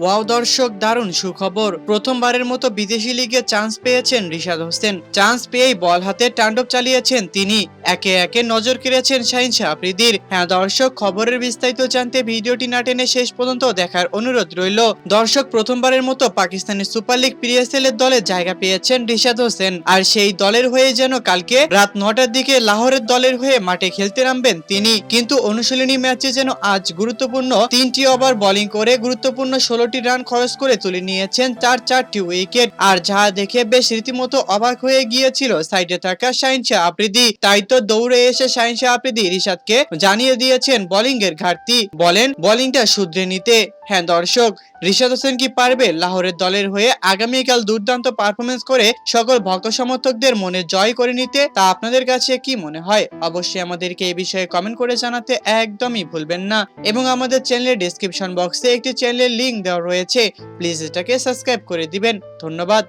Wow দর্শক, দারুণ সুখবর। প্রথমবারের মতো বিদেশি লিগে চান্স পেয়েছেন রিশাদ হোসেন। চান্স পেয়েই বল হাতে তাণ্ডব চালিয়েছেন তিনি। একে একে নজর কেড়েছেন শাহিন শাহ আফ্রিদির। হ্যাঁ দর্শক, খবরের বিস্তারিত জানতে ভিডিওটি না টেনে শেষ পর্যন্ত দেখার অনুরোধ রইল। দর্শক, প্রথমবারের মতো পাকিস্তানের সুপার লিগ পিএসএল এর দলে জায়গা পেয়েছেন রিশাদ হোসেন। আর সেই দলের হয়ে যেন কালকে রাত নটার দিকে লাহোরের দলের হয়ে মাঠে খেলতে নামবেন তিনি। কিন্তু অনুশীলনী ম্যাচে যেন আজ গুরুত্বপূর্ণ তিনটি ওভার বোলিং করে গুরুত্বপূর্ণ ষোলোটি রান খরচ করে তুলে নিয়েছেন চার চারটি উইকেট। আর যা দেখে বেশ রীতিমতো অবাক হয়ে গিয়েছিল সাইডে থাকা শাহিন শাহ আফ্রিদি। তাই তো দৌড়ে এসে শাহিন শাহ আফ্রিদি রিশাদকে জানিয়ে দিয়েছেন বোলিং এর ঘাটতি। বলেন, বোলিংটা শুধরে নিতে। হ্যাঁ দর্শক, রিশাদ হোসেন কি পারবে লাহোরের দলের হয়ে আগামীকাল দুর্দান্ত পারফরমেন্স করে সকল ভক্ত সমর্থকদের মনে জয় করে নিতে? তা আপনাদের কাছে কি মনে হয়? অবশ্যই আমাদেরকে এই বিষয়ে কমেন্ট করে জানাতে একদমই ভুলবেন না। এবং আমাদের চ্যানেলের ডেসক্রিপশন বক্সে একটি চ্যানেলের লিংক দেওয়া রয়েছে। প্লিজ এটাকে সাবস্ক্রাইব করে দিবেন। ধন্যবাদ।